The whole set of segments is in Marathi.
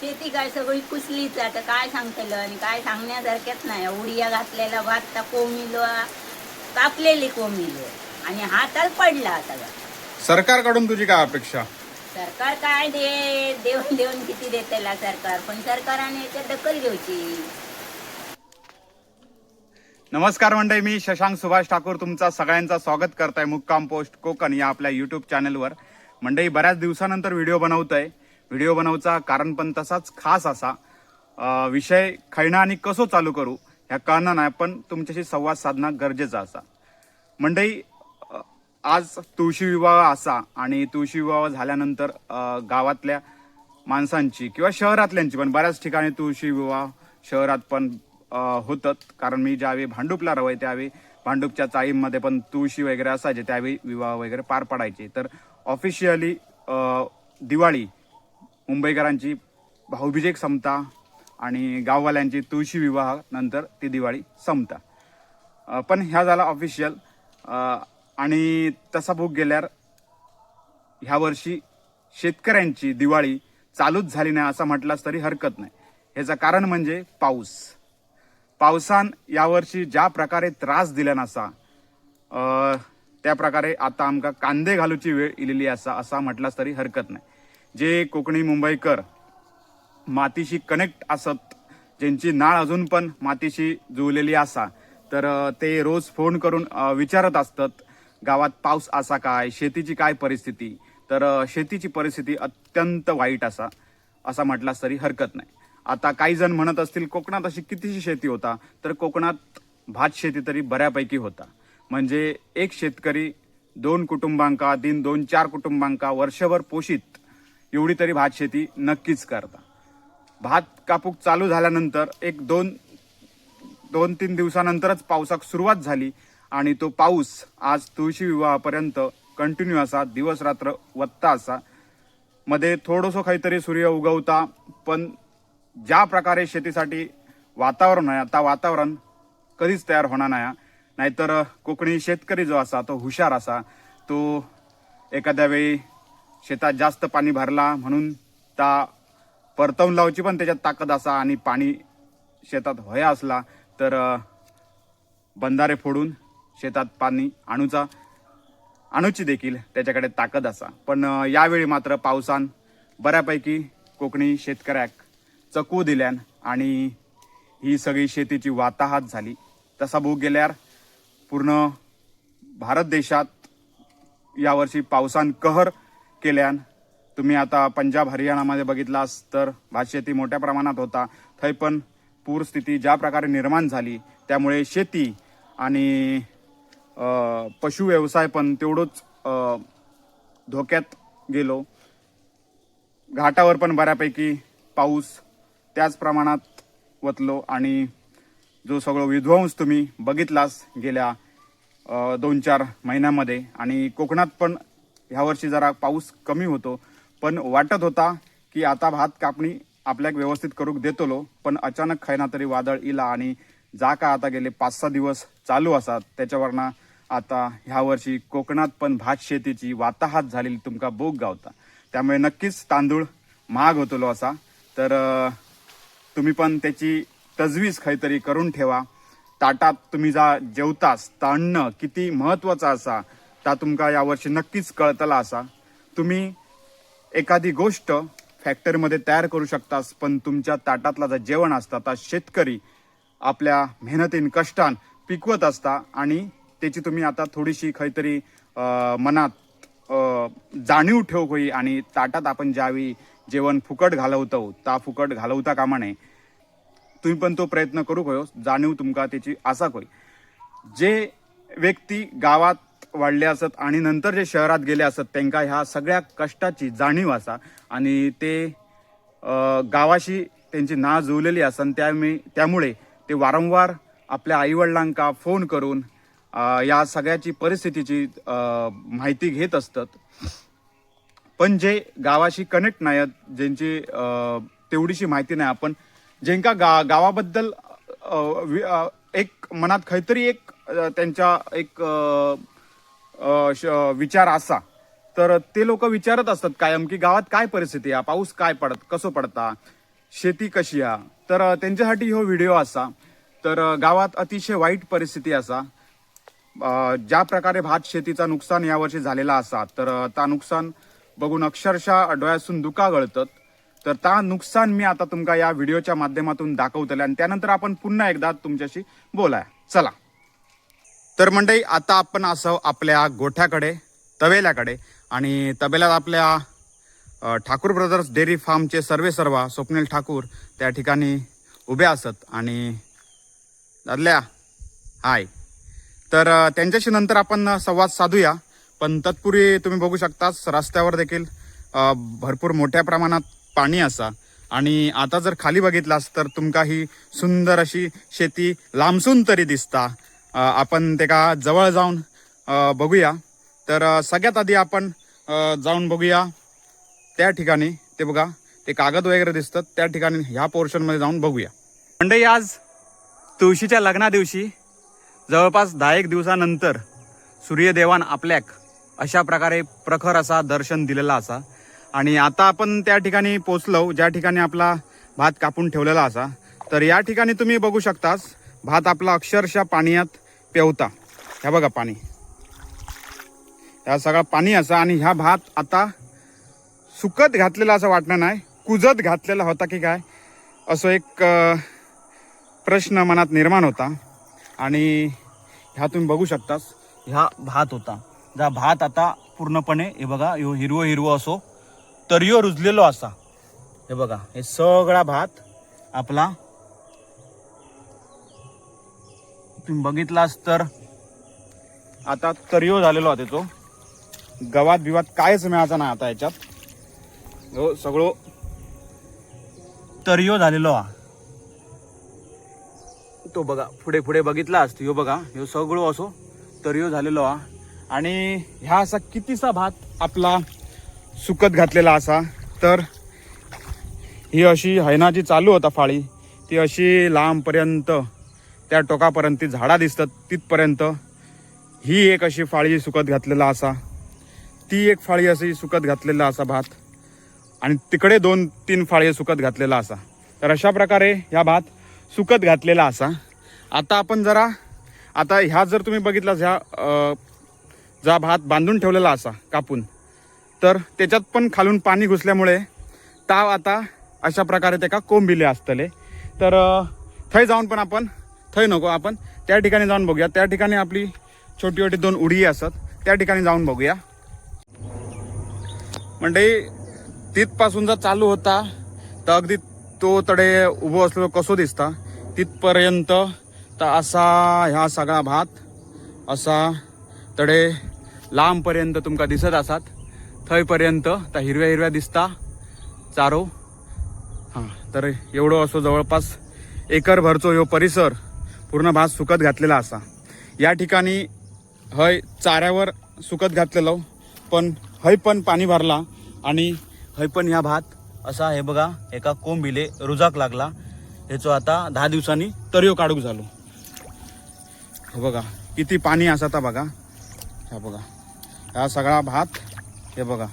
शेती काय सगळी कुसलीच आता काय सांगतलं आणि काय सांगण्यासारख्याच नाही. उडिया घातलेला भात ता कोमिलो कापलेली कोमिलो. आणि हाताला पडला सगळा सरकारकडून तुझी काय अपेक्षा? सरकार काय दे देऊन देऊन किती देतेला सरकार? पण सरकारने याच्यात दखल घ्यायची. नमस्कार मंडळी मी शशांक सुभाष ठाकूर तुमचा सगळ्यांचा स्वागत करताय मुक्काम पोस्ट कोकण या आपल्या युट्यूब चॅनलवर मंडळी बऱ्याच दिवसानंतर व्हिडिओ बनवतोय. व्हिडिओ बनवचा कारण पण तसाच खास असा. विषय खैणा आणि कसो चालू करू ह्या कळणं नाही पण तुमच्याशी संवाद साधणं गरजेचं असा. मंडई आज तुळशी विवाह असा आणि तुळशी विवाह झाल्यानंतर गावातल्या माणसांची किंवा शहरातल्यांची पण बऱ्याच ठिकाणी तुळशी विवाह शहरात पण होतात. कारण मी ज्यावेळी भांडुपला रवय त्यावेळी भांडुपच्या चाळीमध्ये पण तुळशी वगैरे असायचे त्यावेळी विवाह वगैरे पार पडायचे. तर ऑफिशियली दिवाळी मुंबईकरांची भाऊबीजेक संपता आणि गाववाल्यांची तुळशी विवाह नंतर ती दिवाळी संपता पण ह्या झाला ऑफिशियल आणि तसा बुक गेल्यावर ह्या वर्षी शेतकऱ्यांची दिवाळी चालूच झाली नाही असं म्हटलास तरी हरकत नाही. ह्याचं कारण म्हणजे पाऊस. पावसान यावर्षी ज्या प्रकारे त्रास दिला नसा त्या प्रकारे आता आमका कांदे घालूची वेळ इलेली असा असा म्हटलास तरी हरकत नाही. जे कोकणी मुंबईकर मातीशी कनेक्ट असत ज्यांची नाळ अजून पण मातीशी जुळलेली असा तर ते रोज फोन करून विचारत असतात गावात पाऊस असा काय? शेतीची काय परिस्थिती? तर शेतीची परिस्थिती अत्यंत वाईट असा असा म्हटलास तरी हरकत नाही. आता काही जण म्हणत असतील कोकणात अशी कितीशी शेती होता? तर कोकणात भात शेती तरी बऱ्यापैकी होता. म्हणजे एक शेतकरी दोन कुटुंबांका दिन दोन चार कुटुंबांका वर्षभर पोषित एवढी तरी भात शेती नक्कीच करता. भात कापूक चालू झाल्यानंतर एक दोन दोन तीन दिवसानंतरच पावसाक सुरुवात झाली आणि तो पाऊस आज तुळशी विवाहापर्यंत कंटिन्यू असा दिवस रात्र वत्ता असा. मध्ये थोडंसं काहीतरी सूर्य उगवता पण ज्या प्रकारे शेतीसाठी वातावरण आहे आता वातावरण कधीच तयार होणार नाही. नाहीतर कोकणी शेतकरी जो असा तो हुशार असा तो एखाद्या वेळी शेतात जास्त पाणी भरला म्हणून त्या परतवून लावची पण त्याच्यात ताकद असा आणि पाणी शेतात व्हया असला तर बंधारे फोडून शेतात पाणी आणूचा आणूची देखील त्याच्याकडे ताकद असा. पण यावेळी मात्र पावसान बऱ्यापैकी कोकणी शेतकऱ्याक चकवू दिल्यान आणि ही सगळी शेतीची वाताहात झाली. तसा भूक गेल्यावर पूर्ण भारत देशात यावर्षी पावसान कहर केल्यान तुम्ही आता पंजाब हरियाणामध्ये बघितलास तर भातशेती मोठ्या प्रमाणात होता. थंय पण पूरस्थिती ज्या प्रकारे निर्माण झाली त्यामुळे शेती आणि पशु पशुव्यवसाय पण तेवढंच धोक्यात गेलो. घाटावर पण बऱ्यापैकी पाऊस त्याच प्रमाणात वतलो आणि जो सगळं विध्वंस तुम्ही बघितलास गेल्या दोन चार महिन्यामध्ये आणि कोकणात पण ह्यावर्षी जरा पाऊस कमी होतो. पण वाटत होता की आता भात कापणी आपल्याक व्यवस्थित करूक देतलो पण अचानक खैना तरी वादळ इला आणि जा का आता गेले पाच सहा दिवस चालू असतात त्याच्यावरनं आता ह्या वर्षी कोकणात पण भात शेतीची वाताहात झालेली तुमका बोग गावता. त्यामुळे नक्कीच तांदूळ महाग होतलो असा. तर तुम्ही पण त्याची तजवीज काहीतरी करून ठेवा. ताटात तुम्ही जा जेवतास तर अन्न किती महत्वाचं असा. ता तुमका यावर्षी नक्कीच कळतला असा. तुम्ही एखादी गोष्ट फॅक्टरीमध्ये तयार करू शकतास पण तुमच्या ताटातला जर जेवण असता ता शेतकरी आपल्या मेहनतीन कष्टान पिकवत असता आणि त्याची तुम्ही आता थोडीशी काहीतरी मनात जाणीव ठेव होई आणि ताटात आपण ज्यावेळी जेवण फुकट घालवतो ता फुकट घालवता कामा नये. तुम्ही पण तो प्रयत्न करू हो जाणीव तुमका त्याची आसा होई. जे व्यक्ती गावात वाढले असत आणि नंतर जे शहरात गेले असत त्यांना ह्या सगळ्या कष्टाची जाणीव असा. आणि ते गावाशी त्यांची ना जुळलेली आसन त्या त्यामुळे त्यामुळे ते वारंवार आपल्या आईवडिलांका फोन करून या सगळ्याची परिस्थितीची माहिती घेत असतात. पण जे गावाशी कनेक्ट नाही आहेत, ज्यांची तेवढीशी माहिती नाही आपण ज्यांका गा गावाबद्दल एक मनात काहीतरी एक त्यांच्या एक विचार असा. तर ते लोक विचारत असतात कायम की गावात काय परिस्थिती आहे? पाऊस काय पडत कसं पडता? शेती कशी आ तर त्यांच्यासाठी हो व्हिडिओ असा. तर गावात अतिशय वाईट परिस्थिती असा. ज्या प्रकारे भात शेतीचा नुकसान यावर्षी झालेला असा तर ता नुकसान बघून अक्षरशः डोळ्यासून दुका गळतात. तर ता नुकसान मी आता तुमका या व्हिडिओच्या माध्यमातून दाखवतले आणि त्यानंतर आपण पुन्हा एकदा तुमच्याशी बोलाय. चला. तर मंडळी आता आपण असं आपल्या गोठ्याकडे तबेल्याकडे आणि तबेल्यात आपल्या ठाकूर ब्रदर्स डेअरी फार्मचे सर्वे सर्वा स्वप्नील ठाकूर त्या ठिकाणी उभे असत आणि दादल्या हाय. तर त्यांच्याशी नंतर आपण संवाद साधूया पण तत्पूर्वी तुम्ही बघू शकताच रस्त्यावर देखील भरपूर मोठ्या प्रमाणात पाणी असा. आणि आता जर खाली बघितलास तर तुमका ही सुंदर अशी शेती लांबसून तरी दिसता. आपण ते का जवळ जाऊन बघूया. तर सगळ्यात आधी आपण जाऊन बघूया त्या ठिकाणी ते बघा ते कागद वगैरे दिसतात त्या ठिकाणी ह्या पोर्शनमध्ये जाऊन बघूया. मंडई आज तुळशीच्या लग्ना दिवशी जवळपास दहा एक दिवसानंतर सूर्यदेवान आपल्याक अशा प्रकारे प्रखर असा दर्शन दिलेला असा. आणि आता आपण त्या ठिकाणी पोचलो ज्या ठिकाणी आपला भात कापून ठेवलेला असा. तर या ठिकाणी तुम्ही बघू शकतास भात आपला अक्षरशः पाण्यात पेवता ह्या बघा पाणी. ह्या सगळा पाणी असा आणि ह्या भात आता सुकत घातलेला असं वाटणं नाही कुजत घातलेला होता की काय असं एक प्रश्न मनात निर्माण होता. आणि ह्या तुम्ही बघू शकतास ह्या भात होता. ज्या भात आता पूर्णपणे हे बघा ह्यो हिरवं हिरवं असो तरियो रुजलेलो असा. हे बघा हे सगळा भात आपला तुम्ही बघितलास तर आता तरियो झालेलो आहे तो. गवात बिवात कायच मिळायचा नाही आता याच्यात. हो सगळं तरियो झालेलो हा. तो बघा पुढे पुढे बघितला असतो ह्यो बघा ह्यो सगळं असो तरियो झालेलो हा. आणि ह्या असा कितीसा भात आपला सुकत घातलेला असा. तर ही अशी हैना जी चालू होता फाळी. ती अशी लांबपर्यंत त्या टोकापर्यंत ती झाडा दिसतात तिथपर्यंत. ही एक अशी फाळी सुकत घातलेला असा. ती एक फाळी अशी सुकत घातलेला असा भात. आणि तिकडे दोन तीन फाळी सुकत घातलेला असा. तर अशा प्रकारे ह्या भात सुकत घातलेला असा. आता आपण जरा आता ह्या जर तुम्ही बघितला ह्या जा भात बांधून ठेवलेला असा कापून. तर त्याच्यात पण खालून पाणी घुसल्यामुळे ताव आता अशा प्रकारे त्याका कोंबिले असतले. तर थंय जाऊन पण आपण थंय नको आपण त्या ठिकाणी जाऊन बघूया. त्या ठिकाणी आपली छोटी छोटी दोन उडी असतात त्या ठिकाणी जाऊन बघूया. म्हणजे तिथपासून जर चालू होता तर अगदी तो तडे उभो असलेलो कसो दिसता? तिथपर्यंत तर असा ह्या सगळा भात असा तडे लांबपर्यंत तुमका दिसत असतात. थंयपर्यंत त्या हिरव्या हिरव्या दिसता. चारो. हां तर एवढं असो जवळपास एकर भरचो ह्यो परिसर पूर्ण भात सुकत घातलेला असा. या ठिकाणी हय चाऱ्यावर सुकत घातलेलो पण हय पण पाणी भरला आणि हय पण ह्या भात असा हे बघा एका कोंबिले रुजाक लागला. ह्याचो आता दहा दिवसांनी तरियो काढूक झालो. हे बघा किती पाणी असा आता बघा. ह्या बघा ह्या सगळा भात हे बघा.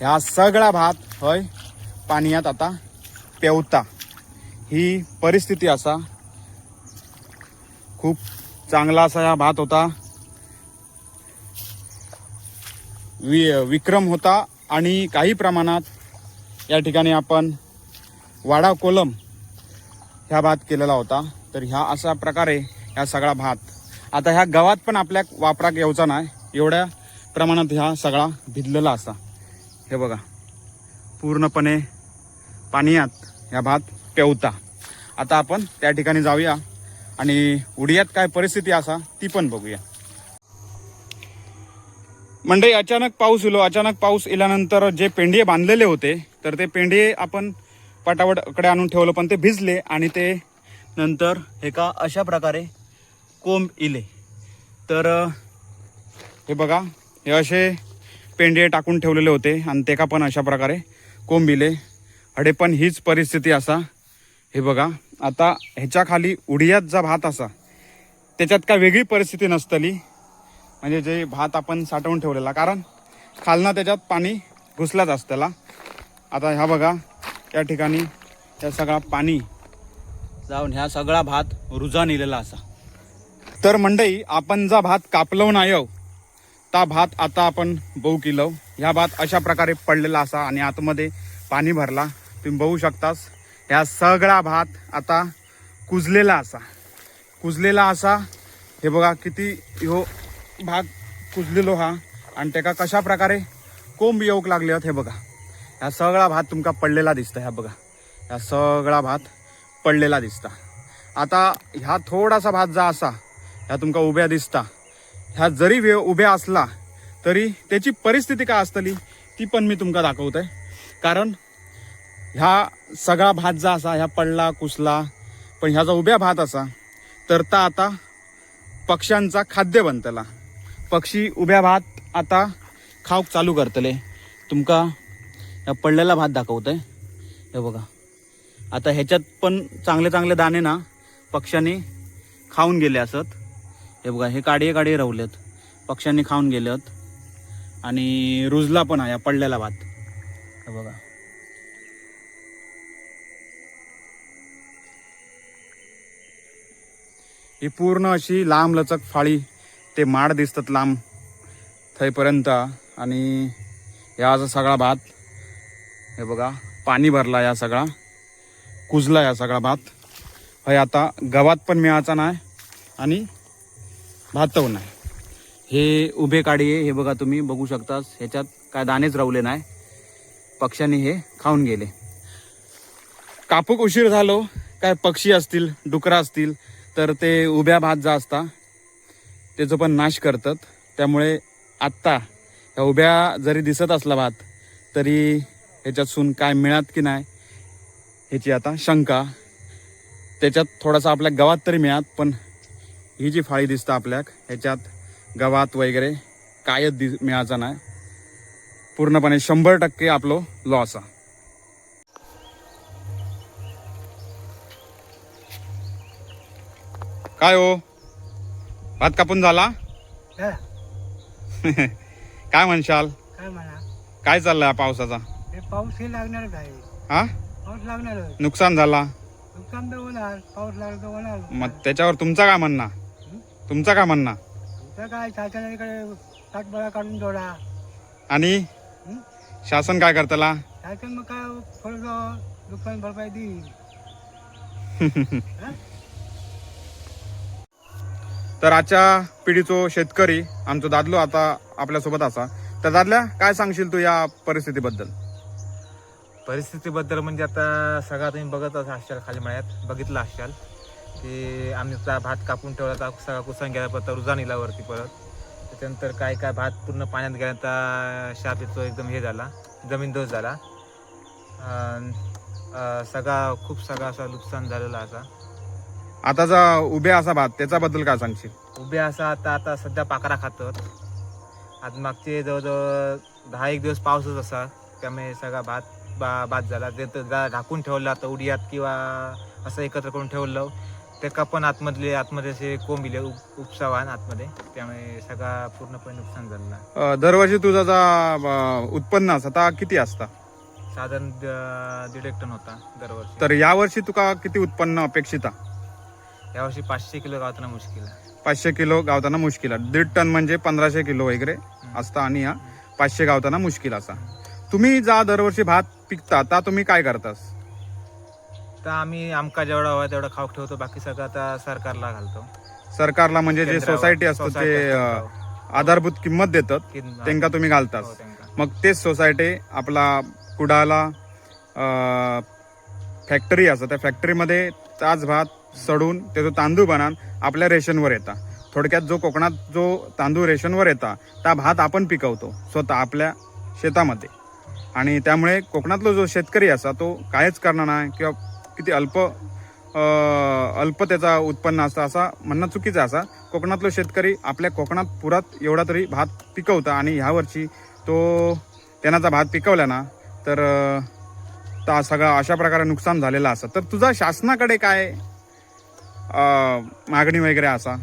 ह्या सगळा भात हय पाण्यात आता पेवता. ही परिस्थिती असा खूप चांगला असा हा भात होता. वि विक्रम होता आणि काही प्रमाणात या ठिकाणी आपण वाडा कोलम ह्या भात केलेला होता. तर ह्या अशा प्रकारे ह्या सगळा भात. आता ह्या गवात पण आपल्या वापराक यायचा नाही एवढ्या प्रमाणात ह्या सगळा भिजलेला असा. हे बघा. पूर्णपणे पाण्यात ह्या भात पेवता. आता आपण त्या ठिकाणी जाऊया. आणि उडियात काय परिस्थिती असा ती पण बघूया. म्हणजे अचानक पाऊस इलो. अचानक पाऊस इल्यानंतर जे पेंढे बांधलेले होते तर ते पेंढे आपण पटावटकडे आणून ठेवलं पण ते भिजले आणि ते नंतर एका अशा प्रकारे कोंब इले. तर हे बघा हे असे पेंडे टाकून ठेवलेले होते आणि ते का पण अशा प्रकारे कोंब इले. अडे पण हीच परिस्थिती असा. हे बघा आता ह्याच्या खाली उडियात जा भात असा. त्याच्यात काय वेगळी परिस्थिती नसतली. म्हणजे जे भात आपण साठवून ठेवलेला कारण खालना त्याच्यात पाणी घुसलाच असतेला. आता ह्या बघा या ठिकाणी त्या सगळा पाणी जाऊन ह्या सगळा भात रुजा नेलेला असा. तर मंडई आपण जा भात कापलो आयो ता भात आता आपण बहू किलो. ह्या भात अशा प्रकारे पडलेला असा आणि आतमध्ये पाणी भरला. तुम्ही बघू शकतास. ह्या सगळा भात आता कुजलेला असा. कुजलेला असा. हे बघा किती ह्यो भाग कुजलेलो हा. आणि त्याका कशा प्रकारे कोंब येऊक लागले आहेत हे बघा. ह्या सगळा भात तुमका पडलेला दिसता ह्या बघा. ह्या सगळा भात पडलेला दिसता. आता ह्या थोडासा भात जा असा ह्या तुमका उभ्या दिसता. ह्या जरी वे उभ्या असला तरी त्याची परिस्थिती काय असतली ती पण मी तुमका दाखवतोय. कारण ह्या सगळा भात जा असा ह्या पडला कुसला पण ह्या जो उभ्या भात असा. तर ता आता पक्ष्यांचा खाद्य बनतला. पक्षी उभ्या भात आता खाऊक चालू करतले. तुमका ह्या पडलेला भात दाखवतोय. हे बघा. आता ह्याच्यात पण चांगले चांगले दाणे ना पक्ष्यांनी खाऊन गेले असत. हे बघा हे काढे काढे रवलेत. पक्ष्यांनी खाऊन गेलेत. आणि रुजला पण आहे पडलेला भात. हे बघा. ही पूर्ण अशी लांब लचक फाळी ते माड दिसतात लांब थंयपर्यंत आणि या सगळा भात हे बघा पाणी भरला या सगळा कुजला या सगळा भात. हय आता गवात पण मिळायचा नाही आणि भातव नाही. हे उभे काडी आहे हे बघा तुम्ही बघू शकतास ह्याच्यात काय दाणेच रावले नाही. पक्ष्यांनी हे खाऊन गेले. कापूक उशीर झालो काय पक्षी असतील डुकरं असतील तर ते उभ्या भात जा असता. त्याचं पण नाश करतात. त्यामुळे आत्ता ह्या उभ्या जरी दिसत असला भात तरी ह्याच्यातसून काय मिळत की नाही ह्याची आता शंका. त्याच्यात थोडासा आपल्या गवात तरी मिळत पण ही जी फाळी दिसतं आपल्याक ह्याच्यात गवात वगैरे कायच दि मिळायचा नाही. पूर्णपणे शंभर टक्के आपलो लॉस आहे काय हो? भात कापून झाला? हा, काय म्हणशाल? काय म्हणा? काय चाललंय हा पावसाचा? हे पाऊस हे लागणारच आहे हा? पाऊस लागणारच नुकसान झाला? नुकसान तर होणार पाऊस लागला तर होणार. मग त्याच्यावर तुमचा काय म्हणणं? तुमचा काय म्हणणं? आमचं काय शासनाकडे सातबारा काढून जोडा. आणि? हं? शासन काय करतला शासन मग काय थोडंसं नुकसान भरपाई देईल. तर आजच्या पिढीचो शेतकरी आमचो दादलो आता आपल्यासोबत असा. तर दादल्या काय सांगशील तू या परिस्थितीबद्दल? परिस्थितीबद्दल म्हणजे आता सगळा तुम्ही बघत असाल खाली मळ्यात. बघितलं असाल की आम्ही त्या भात कापून ठेवला तर सगळा कुसण गेला परत रुजा नेला वरती परत. त्याच्यानंतर काय काय भात पूर्ण पाण्यात गेल्यानंतर तर येतो एकदम हे झाला जमीन दोष झाला. सगळा खूप सगळा असा नुकसान झालेला असा. आता जा उभ्या असा भात त्याच्याबद्दल काय सांगशील? उभे असा आता आता सध्या पाकरा खातात. आज मागचे जवळजवळ दहा एक दिवस पाऊसच असा त्यामुळे सगळा भात बा भात झाला. ते तर जा- झाकून ठेवलं आता उडियात किंवा असं एकत्र करून ठेवलं. त्याका पण आतमधले आतमध्ये असे कोंबिले उप उपसावान आतमध्ये. त्यामुळे सगळा पूर्णपणे नुकसान झालेला अं, दरवर्षी तुझा जा अं, उत्पन्न आता किती असता? साधारण द- दीड एक टन होता दरवर्षी. तर यावर्षी तुका किती उत्पन्न अपेक्षित आहे? यावर्षी पाचशे किलो गावताना मुश्किल आहे. पाचशे किलो गावताना मुश्किल आहे. दीड टन म्हणजे पंधराशे किलो वगैरे असता आणि हा पाचशे गावताना मुश्किल असा. तुम्ही जा दरवर्षी भात पिकता ता तुम्ही काय करतास? तर आम्ही आमका जेवढा हवा तेवढा खाऊक ठेवतो बाकी सगळं आता सरकारला घालतो. सरकारला म्हणजे जे केंद्रावर, सोसायटी सोसायटी ते अं, आधारभूत किंमत देतात त्यांका तुम्ही घालतास. हो, त्यांका. मग तेच सोसायटी आपला कुडाला फॅक्टरी असं त्या फॅक्टरीमध्ये ताज भात सडून त्याचं तांदूळ बनान आपल्या रेशनवर येता. थोडक्यात जो कोकणात जो तांदूळ रेशनवर येता त्या भात आपण पिकवतो स्वतः आपल्या शेतामध्ये. आणि त्यामुळे कोकणातलो जो शेतकरी असा तो कायच करणार नाही किंवा किती अल्प अल्प त्याचा उत्पन्न असतं असा म्हणणं चुकीचं असा. कोकणातलो शेतकरी आपल्या कोकणात पुरात एवढा तरी भात पिकवता आणि ह्यावर्षी तो त्यांनाचा भात पिकवला ना तर सगळं ता अशा प्रकारे नुकसान झालेलं असं तर तुझा शासनाकडे काय मागणी वगैरे असा.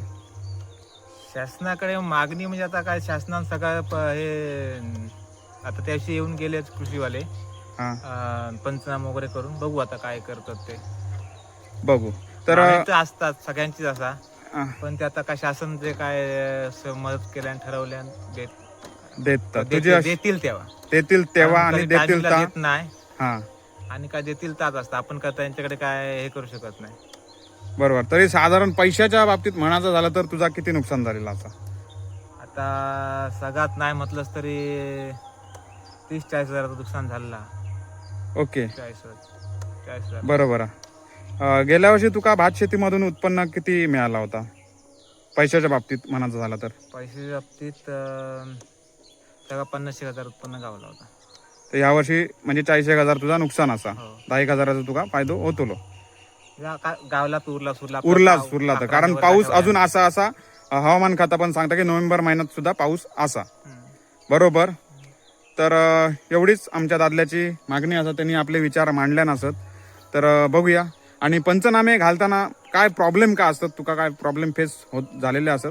शासनाकडे मागणी म्हणजे आता काय शासनानं सगळं प- हे आता त्याशी येऊन गेलेच कृषीवाले. हा. अं, पंचनामा वगैरे करून बघू आता काय करतात ते. बघू. तर असतात सगळ्यांचीच असा. पण ते आता काय शासन जे काय मदत केल्या ठरवल्या देत तुझी देतील अशी- देतील तेव्हा. देतील तेव्हा कारण आणि कधी देतील timing ला ता देत नाही. हा. आणि काय देतील ताच असतं. आपण का त्यांच्याकडे काय हे करू शकत नाही. बरोबर. तरी साधारण पैशाच्या बाबतीत म्हणायचं झालं तर तुझा किती नुकसान झालेला असा आता सगळ्यात नाही म्हटलंच तरी तीस चाळीस हजाराचं नुकसान झालेला ओके. चाळीस चाळीस हजार. बरोबर अं, गेल्या वर्षी तुका भात शेतीमधून उत्पन्न किती मिळाला होता? पैशाच्या बाबतीत म्हणायचं झालं तर. पैसे बाबतीत अं, सगळा पन्नास एक हजार उत्पन्न गावला होता. तर यावर्षी म्हणजे चाळीस एक हजार तुझा नुकसान असा. हो. दहा एक हजाराचा तुका फायदो होतो गावला उरला सुरला उरलाच उरला तर. कारण पाऊस अजून. असा असा हवामान खाता पण सांगता की नोव्हेंबर महिन्यात सुद्धा पाऊस असा. बरोबर? तर एवढीच आमच्या दादल्याची मागणी असत त्यांनी आपले विचार मांडल्या नसत. तर बघूया. आणि पंचनामे घालताना काय प्रॉब्लेम का असतात? तुका काय प्रॉब्लेम फेस होत झालेले असत?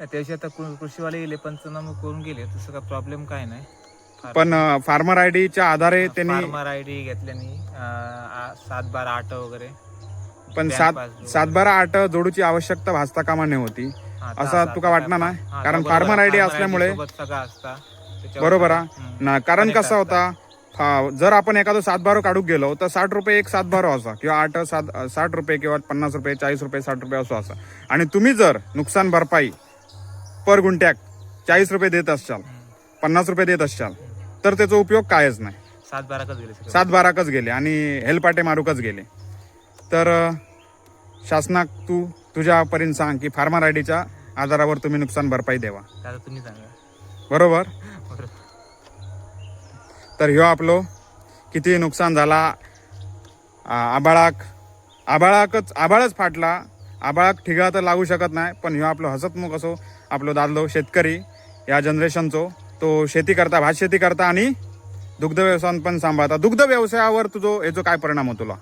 त्याविषयी आता कृ- कृषीवाले गेले पंचनामे करून गेले. तसं काय प्रॉब्लेम काय नाही. पण फार्मर आय डीच्या आधारे त्यांनी फार्मर आय डी घेतल्याने सात बारा आठ वगैरे. पण सात सात बारा आठ जोडूची आवश्यकता भासता कामा नाही होती. हा, असं तुका वाटणार? हा, कारण बरोबर. farmer आहे. ID farmer असल्यामुळे- सोबत सगळं असता. त्याच्यावर बरोबर हा? हम्म. ना कारण Connect कसा होता फा- जर आपण एखादं सात बारो काढूक गेलो तर साठ रुपये एक सात बारो असा किंवा आठ सात साठ रुपये किंवा पन्नास रुपये चाळीस रुपये साठ रुपये असो असा. आणि तुम्ही जर नुकसान भरपाई पर गुंट्याक चाळीस रुपये देत असशाल पन्नास रुपये देत असशाल तर त्याचा उपयोग कायच नाही. सात बारा कच गेले सगळे. सात बाराकच गेले आणि हेलपाटे मारूकच गेले. तर अं, शासनाक तू तुझ्यापर्यंत सांग की फार्मर आय डीच्या आधारावर तुम्ही नुकसान भरपाई द्यावा आता तुम्ही सांगा. बरोबर. तर ह्यो आपलो किती नुकसान झाला. आ- आबाळाक आबाळाकच आबाळच फाटला. आबाळाक ठिगा तर लागू शकत नाही पण ह्यो आपलो हसतमुख असो आपलो दादलो शेतकरी या जनरेशनचो तो शेती करता भात शेती करता आणि दुग्ध व्यवसाय पण सांभाळता. दुग्ध व्यवसायावर तुझो याचो काय परिणाम होतो तुला?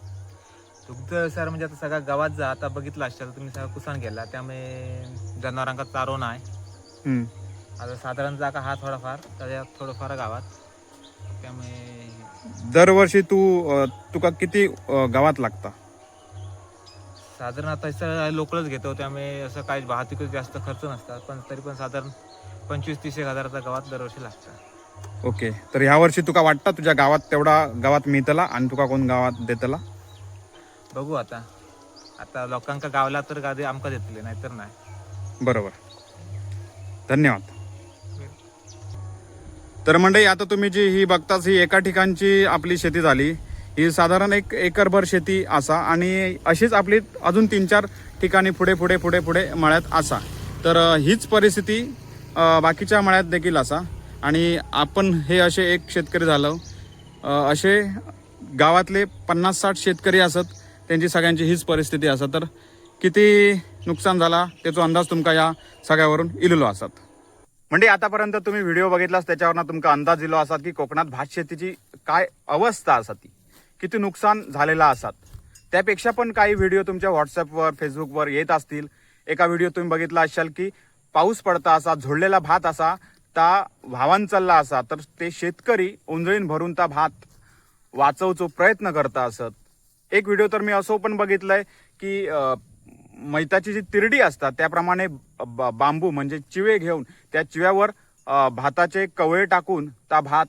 दुग्ध व्यवसाय म्हणजे आता सगळ्या गावात जा आता बघितलं असाल तुम्ही सगळं कुसान गेला त्यामुळे जनावरांका चारो नाही. हम्म. आता साधारण जागा हा थोडाफार त्याच्यात थोडंफार गावात. त्यामुळे दरवर्षी तू अ, तुका किती अ, गावात लागता? साधारण आता लोकलच घेतो त्यामुळे असं काही वाहतुकीत जास्त खर्च नसतात पण तरी पण साधारण पंचवीस तीस एक हजाराचा गावात दरवर्षी लागतं. ओके. तर ह्या वर्षी तुका वाटता तुझ्या गावात तेवढा गावात मिळतला आणि तुका कोण गावात देतला? बघू आता. आता लोकांका गावला तर गादी आमका देतले नाहीतर नाही. बरोबर. धन्यवाद. तर मंडळी आता तुम्ही जी ही बघताच ही एका ठिकाणची आपली शेती झाली. ही साधारण एक एकरभर शेती असा आणि अशीच आपली अजून तीन चार ठिकाणी पुढे पुढे पुढे पुढे मळ्यात असा. तर अ, हीच परिस्थिती बाकीच्या मळ्यात देखील असा. आणि आपण हे असे एक शेतकरी झालो. असे गावातले पन्नास साठ शेतकरी असत त्यांची सगळ्यांची हीच परिस्थिती असत. तर किती नुकसान झाला त्याचा अंदाज तुमका या सगळ्यावरून इलेलो असत. म्हणजे आतापर्यंत तुम्ही व्हिडिओ बघितलास त्याच्यावरनं तुमका अंदाज दिलो असत की कोकणात भात शेतीची काय अवस्था असा ती. किती नुकसान झालेला असत. त्यापेक्षा पण काही व्हिडिओ तुमच्या व्हॉट्सअपवर फेसबुकवर येत असतील. एका व्हिडिओ तुम्ही बघितला असाल की पाऊस पडता असा झोडलेला भात असा ता व्हावान चालला असा तर ते शेतकरी उंजळीन भरून ता भात वाचवचो प्रयत्न करता असत. एक व्हिडिओ तर मी असो पण बघितलंय की मैताची जी तिरडी असतात त्याप्रमाणे ब- बांबू म्हणजे चिवे घेऊन त्या चिव्यावर भाताचे कवळे टाकून ता भात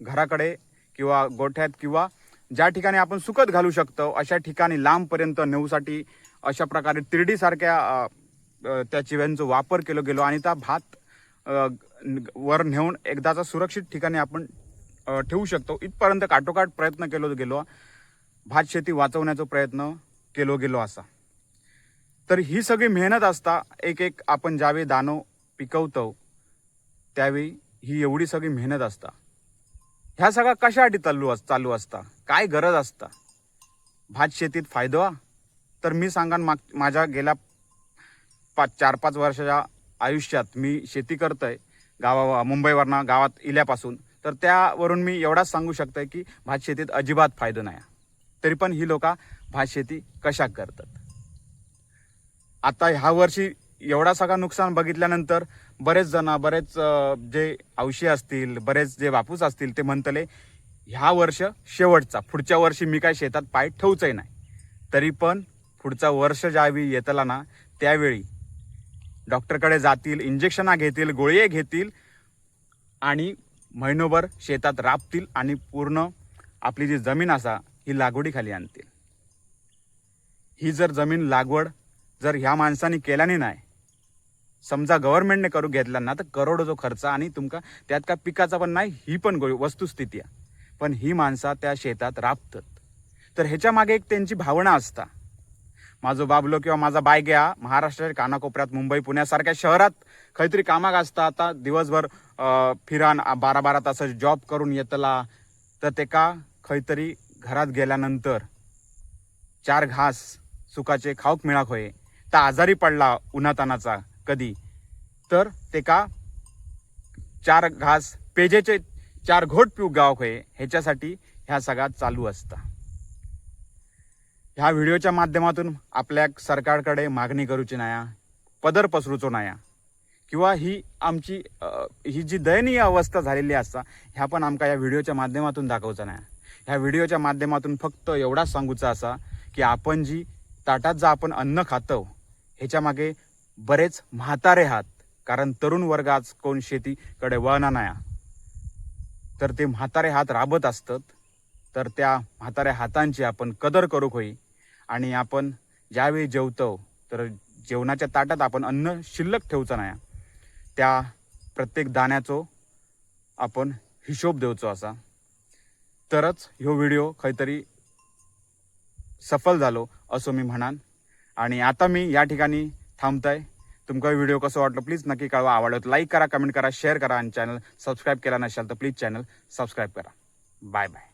घराकडे किंवा गोठ्यात किंवा ज्या ठिकाणी आपण सुकत घालू शकतो अशा ठिकाणी लांबपर्यंत नेऊसाठी अशा प्रकारे तिरडीसारख्या त्या चिव्यांचा वापर केलो गेलो आणि त्या भात वर नेऊन एकदाचा सुरक्षित ठिकाणी आपण ठेवू शकतो. इथपर्यंत काटोकाट प्रयत्न केलो गेलो. भात शेती वाचवण्याचा प्रयत्न केलो गेलो असा. तर ही सगळी मेहनत असता एक एक आपण ज्यावेळी दानो पिकवतो त्यावेळी ही एवढी सगळी मेहनत असता. ह्या सगळ्या कशासाठी चालू अस चालू असता? काय गरज असता? भात शेतीत फायदो? तर मी सांगान माग माझ्या गेल्या पाच चार पाच वर्षाच्या आयुष्यात मी शेती करतो आहे गावा मुंबईवरनं गावात इल्यापासून. तर त्यावरून मी एवढाच सांगू शकतोय की भात शेतीत अजिबात फायदो नाही. तरी पण ही लोक भात शेती कशा करतात? आता ह्या वर्षी एवढा सगळा नुकसान बघितल्यानंतर बरेच जण बरेच जे औषधी असतील बरेच जे वापूस असतील ते म्हणतले ह्या वर्ष शेवटचा पुढच्या वर्षी मी काय शेतात पाय ठेवूचही नाही. तरी पण पुढचा वर्ष ज्यावेळी येतला ना त्यावेळी डॉक्टरकडे जातील इंजेक्शना घेतील गोळी घेतील आणि महिनोभर शेतात राबतील आणि पूर्ण आपली जी जमीन असा ही लागवडीखाली आणतील. ही जर जमीन लागवड जर ह्या माणसाने केल्याने नाही समजा गव्हर्नमेंटने करू घेतला ना तर करोडो जो खर्च आणि तुमका त्यात का पिकाचा पण नाही ही पण गो वस्तुस्थिती आहे. पण ही माणसं त्या शेतात राबतात. तर ह्याच्या मागे एक त्यांची भावना असता. माझो बाबलो किंवा माझा बाय घ्या. महाराष्ट्राच्या कानाकोपऱ्यात मुंबई पुण्यासारख्या शहरात काहीतरी कामाक असता आता दिवसभर फिरान बारा बारा तास जॉब करून येतला. तर ते का? खंयतरी घरात गेल्यानंतर चार घास सुखाचे खाऊक मिळाक होय. तर आजारी पडला उन्हातानाचा कधी. तर ते का? चार घास पेजेचे चार घोट पिऊ गाव होय. ह्याच्यासाठी ह्या सगळ्यात चालू असता. ह्या व्हिडिओच्या माध्यमातून आपल्या सरकारकडे मागणी करूची नाया पदर पसरूचो नाया किंवा ही आमची ही जी दयनीय अवस्था झालेली असता ह्या पण आमका या व्हिडिओच्या माध्यमातून दाखवचा नाही ह्या व्हिडिओच्या माध्यमातून फक्त एवढाच सांगूचा असा की आपण जी ताटात जा आपण अन्न खातो ह्याच्या मागे बरेच म्हातारे हात कारण तरुण वर्ग आज कोण शेतीकडे वळणार नाही तर ते म्हातारे हात राबत असतात तर त्या म्हाताऱ्या हातांची आपण कदर करू होई आणि आपण ज्यावेळी जेवतो तर जेवणाच्या ताटात आपण अन्न शिल्लक ठेवचं नाही. त्या प्रत्येक दाण्याचो आपण हिशोब देवचो असा. तरच ह्यो व्हिडिओ खंयतरी सफल झालो असो मी म्हणान. आणि आता मी या ठिकाणी थांबतोय. तुमका व्हिडिओ कसं वाटलं प्लीज नक्की कळवा. आवडलं लाईक करा कमेंट करा शेअर करा आणि चॅनल सबस्क्राईब केला नसेल तर प्लीज चॅनल सबस्क्राईब करा. Bye bye.